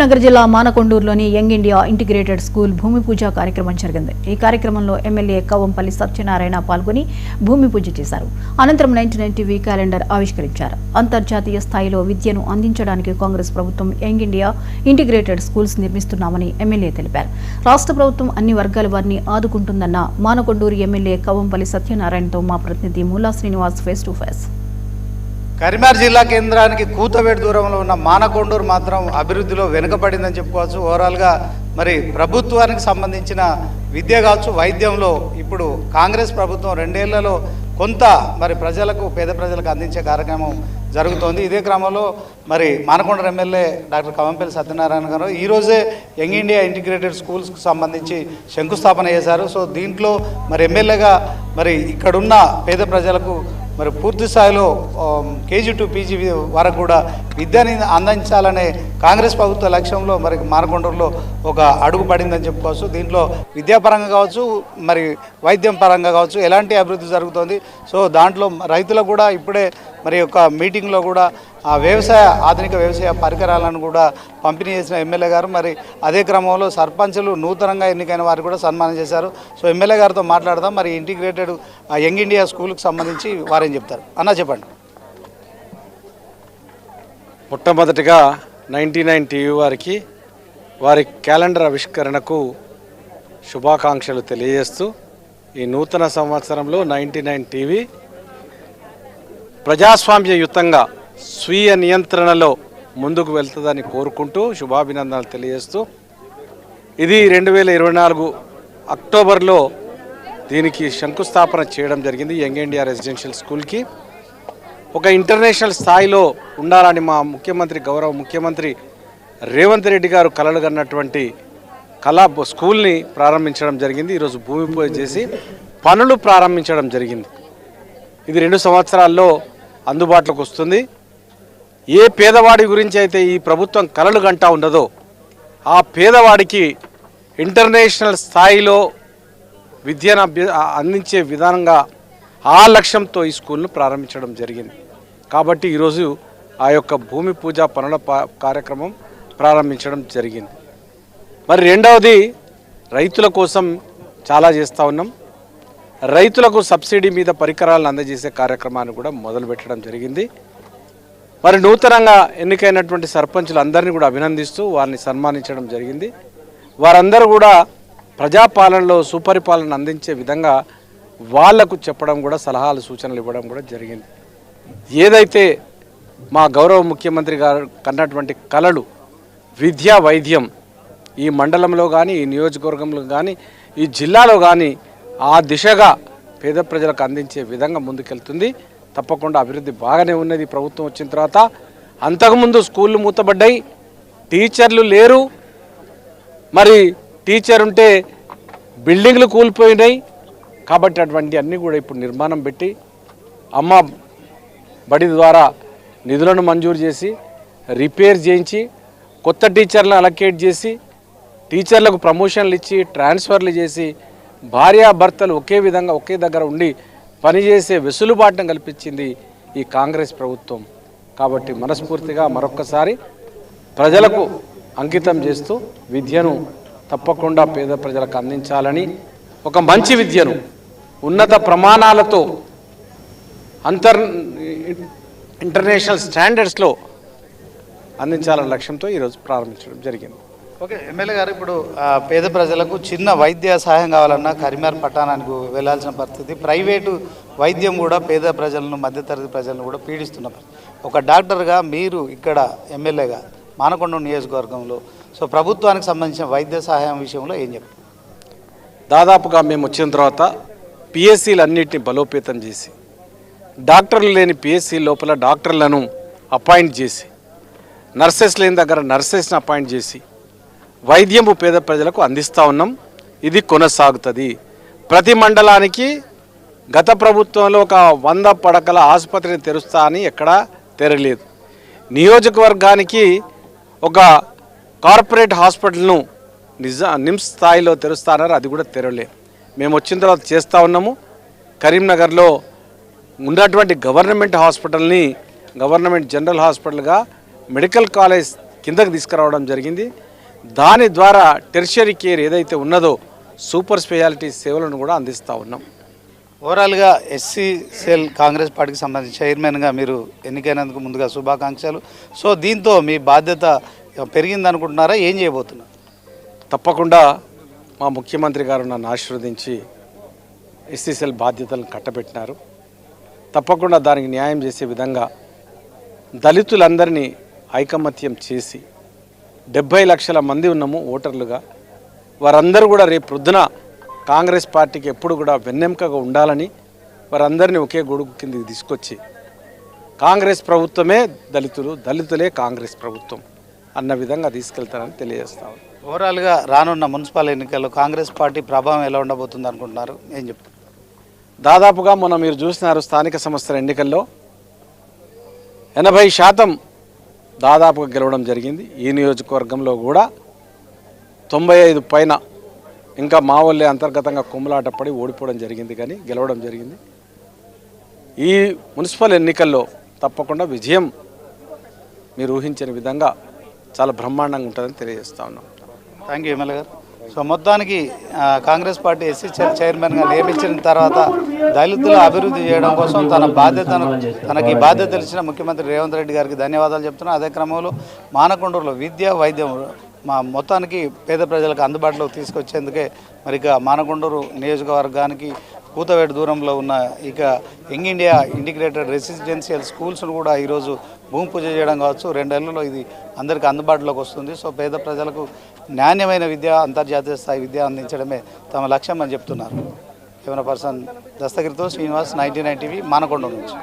కరీంనగర్ జిల్లా మానకొండూరులోని young India integrated school భూమి పూజ కార్యక్రమం జరిగింది. ఈ కార్యక్రమంలో ఎమ్మెల్యే కవంపల్లి సత్యనారాయణ పాల్గొని భూమి పూజ చేశారు. అనంతరం నైన్టీ నైన్ టీవీ క్యాలెండర్ ఆవిష్కరించారు. అంతర్జాతీయ స్థాయిలో విద్యను అందించడానికి కాంగ్రెస్ ప్రభుత్వం యంగ్ ఇండియా ఇంటిగ్రేటెడ్ స్కూల్స్ నిర్మిస్తున్నామని ఎమ్మెల్యే తెలిపారు. రాష్ట్ర ప్రభుత్వం అన్ని వర్గాల వారిని ఆదుకుంటుందన్న మానకొండూరు ఎమ్మెల్యే కవంపల్లి సత్యనారాయణతో మా ప్రతినిధి Moola Srinivas face to face Karimnagar జిల్లా కేంద్రానికి కూతవేడు దూరంలో ఉన్న మానకొండూరు మాత్రం అభివృద్ధిలో వెనుకబడిందని చెప్పుకోవచ్చు. ఓవరాల్గా మరి ప్రభుత్వానికి సంబంధించిన విద్య కావచ్చు వైద్యంలో ఇప్పుడు కాంగ్రెస్ ప్రభుత్వం రెండేళ్ళలో కొంత మరి ప్రజలకు పేద ప్రజలకు అందించే కార్యక్రమం జరుగుతోంది. ఇదే క్రమంలో మరి మానకొండ ఎమ్మెల్యే డాక్టర్ కవంపల్లి సత్యనారాయణ గారు ఈరోజే యంగ్ ఇండియా ఇంటిగ్రేటెడ్ స్కూల్స్కి సంబంధించి శంకుస్థాపన చేశారు. సో దీంట్లో మరి ఎమ్మెల్యేగా మరి ఇక్కడున్న పేద ప్రజలకు మరి పూర్తి స్థాయిలో కేజీ టు పీజీ వరకు కూడా విద్యని అందించాలనే కాంగ్రెస్ ప్రభుత్వ లక్ష్యంలో మరి మానకొండూరులో ఒక అడుగు పడిందని చెప్పుకోవచ్చు. దీంట్లో విద్యాపరంగా కావచ్చు మరి వైద్యం పరంగా కావచ్చు ఎలాంటి అభివృద్ధి జరుగుతుంది. సో దాంట్లో రైతులకు కూడా ఇప్పుడే మరి యొక్క మీటింగ్లో కూడా ఆ వ్యవసాయ ఆధునిక వ్యవసాయ పరికరాలను కూడా పంపిణీ చేసిన ఎమ్మెల్యే గారు మరి అదే క్రమంలో సర్పంచులు నూతనంగా ఎన్నికైన వారు కూడా సన్మానం చేశారు. సో ఎమ్మెల్యే గారితో మాట్లాడదాం. మరి ఇంటిగ్రేటెడ్ యంగ్ ఇండియా స్కూల్కి సంబంధించి వారేం చెప్తారు? అన్న చెప్పండి. మొట్టమొదటిగా నైంటీ నైన్ టీవీ వారికి వారి క్యాలెండర్ ఆవిష్కరణకు శుభాకాంక్షలు తెలియజేస్తూ ఈ నూతన సంవత్సరంలో నైంటీ నైన్ టీవీ ప్రజాస్వామ్యయుతంగా స్వీయ నియంత్రణలో ముందుకు వెళ్తుందని కోరుకుంటూ శుభాభినందనలు తెలియజేస్తూ ఇది రెండు వేల ఇరవై నాలుగు అక్టోబర్లో దీనికి శంకుస్థాపన చేయడం జరిగింది యంగ్ ఇండియా రెసిడెన్షియల్ స్కూల్కి. ఒక ఇంటర్నేషనల్ స్థాయిలో ఉండాలని మా ముఖ్యమంత్రి గౌరవ ముఖ్యమంత్రి రేవంత్ రెడ్డి గారు కలలు కన్నటువంటి కళా స్కూల్ని ప్రారంభించడం జరిగింది. ఈరోజు భూమి పూజ చేసి పనులు ప్రారంభించడం జరిగింది. ఇది రెండు సంవత్సరాల్లో అందుబాటులోకి వస్తుంది. ఏ పేదవాడి గురించి అయితే ఈ ప్రభుత్వం కలలు గంటా ఉండదో ఆ పేదవాడికి ఇంటర్నేషనల్ స్థాయిలో విద్యను అభ్య- అందించే విధానంగా ఆ లక్ష్యంతో ఈ స్కూల్ను ప్రారంభించడం జరిగింది. కాబట్టి ఈరోజు ఆ యొక్క భూమి పూజ పనుల పా- కార్యక్రమం ప్రారంభించడం జరిగింది. మరి రెండవది రైతుల కోసం చాలా చేస్తూ ఉన్నాం. రైతులకు సబ్సిడీ మీద పరికరాలను అందజేసే కార్యక్రమాన్ని కూడా మొదలుపెట్టడం జరిగింది. మరి నూతనంగా ఎన్నికైనటువంటి సర్పంచులు అందరినీ కూడా అభినందిస్తూ వారిని సన్మానించడం జరిగింది. వారందరూ కూడా ప్రజాపాలనలో సుపరిపాలన అందించే విధంగా వాళ్ళకు చెప్పడం కూడా సలహాలు సూచనలు ఇవ్వడం కూడా జరిగింది. ఏదైతే మా గౌరవ ముఖ్యమంత్రి గారు కన్నటువంటి కళలు విద్యా వైద్యం ఈ మండలంలో కానీ ఈ నియోజకవర్గంలో కానీ ఈ జిల్లాలో కానీ ఆ దిశగా పేద ప్రజలకు అందించే విధంగా ముందుకెళ్తుంది. తప్పకుండా అభివృద్ధి బాగానే ఉన్నది. ప్రభుత్వం వచ్చిన తర్వాత అంతకుముందు స్కూళ్ళు మూతబడ్డాయి. టీచర్లు లేరు. మరి టీచర్ ఉంటే బిల్డింగ్లు కూలిపోయినాయి. కాబట్టి అటువంటి అన్నీ కూడా ఇప్పుడు నిర్మాణం పెట్టి అమ్మ బడి ద్వారా నిధులను మంజూరు చేసి రిపేర్ చేయించి కొత్త టీచర్లను అలకేట్ చేసి టీచర్లకు ప్రమోషన్లు ఇచ్చి ట్రాన్స్ఫర్లు చేసి భార్యాభర్తలు ఒకే విధంగా ఒకే దగ్గర ఉండి పనిచేసే వెసులుబాటును కల్పించింది ఈ కాంగ్రెస్ ప్రభుత్వం. కాబట్టి మనస్ఫూర్తిగా మరొక్కసారి ప్రజలకు అంకితం చేస్తూ విద్యను తప్పకుండా పేద ప్రజలకు అందించాలని ఒక మంచి విద్యను ఉన్నత ప్రమాణాలతో అంతర్ ఇంటర్నేషనల్ స్టాండర్డ్స్లో అందించాలనే లక్ష్యంతో ఈరోజు ప్రారంభించడం జరిగింది. ఓకే ఎమ్మెల్యే గారు ఇప్పుడు పేద ప్రజలకు చిన్న వైద్య సహాయం కావాలన్నా కరీంనగర్ పట్టణానికి వెళ్ళాల్సిన పరిస్థితి ప్రైవేటు వైద్యం కూడా పేద ప్రజలను మధ్యతరగతి ప్రజలను కూడా పీడిస్తున్న ఒక డాక్టర్గా మీరు ఇక్కడ ఎమ్మెల్యేగా మానకొండ నియోజకవర్గంలో సో ప్రభుత్వానికి సంబంధించిన వైద్య సహాయం విషయంలో ఏం చెప్తారు? దాదాపుగా మేము వచ్చిన తర్వాత పిఎస్సీలు అన్నింటినీ బలోపేతం చేసి డాక్టర్లు లేని పిఎస్సీ లోపల డాక్టర్లను అపాయింట్ చేసి నర్సెస్ లేని దగ్గర నర్సెస్ని అపాయింట్ చేసి వైద్యము పేద ప్రజలకు అందిస్తూ ఉన్నాం. ఇది కొనసాగుతుంది. ప్రతి మండలానికి గత ప్రభుత్వంలో ఒక వంద పడకల ఆసుపత్రిని తెరుస్తా అని ఎక్కడా తెరలేదు. నియోజకవర్గానికి ఒక కార్పొరేట్ హాస్పిటల్ను నిజ నిమ్స్ స్థాయిలో తెరుస్తానన్నారు అది కూడా తెరవలేదు. మేము వచ్చిన తర్వాత చేస్తూ ఉన్నాము. కరీంనగర్లో ఉన్నటువంటి గవర్నమెంట్ హాస్పిటల్ని గవర్నమెంట్ జనరల్ హాస్పిటల్గా మెడికల్ కాలేజ్ కిందకు తీసుకురావడం జరిగింది. దాని ద్వారా టెర్షరీ కేర్ ఏదైతే ఉన్నదో సూపర్ స్పెషాలిటీ సేవలను కూడా అందిస్తూ ఉన్నాం. ఓవరాల్గా ఎస్సీ సెల్ కాంగ్రెస్ పార్టీకి సంబంధించి చైర్మన్గా మీరు ఎన్నికైనందుకు ముందుగా శుభాకాంక్షలు. సో దీంతో మీ బాధ్యత పెరిగింది అనుకుంటున్నారా ఏం చేయబోతున్నారు? తప్పకుండా మా ముఖ్యమంత్రి గారు నన్ను ఆశీర్వదించి ఎస్సీసీఎల్ బాధ్యతలను కట్టబెట్టినారు. తప్పకుండా దానికి న్యాయం చేసే విధంగా దళితులందరినీ ఐకమత్యం చేసి డెబ్భై లక్షల మంది ఉన్నాము ఓటర్లుగా. వారందరూ కూడా రేపు ప్రొద్దున కాంగ్రెస్ పార్టీకి ఎప్పుడు కూడా వెన్నెముకగా ఉండాలని వారందరినీ ఒకే గొడుగు కిందకి తీసుకొచ్చి కాంగ్రెస్ ప్రభుత్వమే దళితులు దళితులే కాంగ్రెస్ ప్రభుత్వం అన్న విధంగా తీసుకెళ్తారని తెలియజేస్తాను ఓవరాల్గా రానున్న మున్సిపల్ ఎన్నికల్లో కాంగ్రెస్ పార్టీ ప్రభావం ఎలా ఉండబోతుంది అనుకుంటున్నారు? ఏం చెప్తారు? దాదాపుగా మొన్న మీరు చూసినారు స్థానిక సంస్థల ఎన్నికల్లో ఎనభై శాతం దాదాపుగా గెలవడం జరిగింది. ఈ నియోజకవర్గంలో కూడా తొంభై ఐదు పైన ఇంకా మా వాళ్ళే అంతర్గతంగా కుమ్మలాట పడి ఓడిపోవడం జరిగింది కానీ గెలవడం జరిగింది. ఈ మున్సిపల్ ఎన్నికల్లో తప్పకుండా విజయం మీరు ఊహించిన విధంగా చాలా బ్రహ్మాండంగా ఉంటుందని తెలియజేస్తా ఉన్నాం. థ్యాంక్ యూ ఎమ్మెల్యే గారు. సో మొత్తానికి కాంగ్రెస్ పార్టీ ఎస్సీ చైర్మన్గా నియమించిన తర్వాత దళితుల అభివృద్ధి చేయడం కోసం తన బాధ్యతను తనకి బాధ్యత తెలిసిన ముఖ్యమంత్రి రేవంత్ రెడ్డి గారికి ధన్యవాదాలు చెప్తున్నా. అదే క్రమంలో మానకొండూరులో విద్య వైద్యం మా మొత్తానికి పేద ప్రజలకు అందుబాటులోకి తీసుకొచ్చేందుకే మరి ఇక మానకొండూరు నియోజకవర్గానికి కూతవేట దూరంలో ఉన్న ఇక యంగ్ ఇండియా ఇంటిగ్రేటెడ్ రెసిడెన్షియల్ స్కూల్స్ను కూడా ఈరోజు భూమి పూజ చేయడం కావచ్చు. రెండేళ్ళలో ఇది అందరికీ అందుబాటులోకి వస్తుంది. సో పేద ప్రజలకు నాణ్యమైన విద్య అంతర్జాతీయ స్థాయి విద్య అందించడమే తమ లక్ష్యం అని చెప్తున్నారు. Camera person దస్తగిరితో Srinivas ninety nine TV Manakonda నుంచి.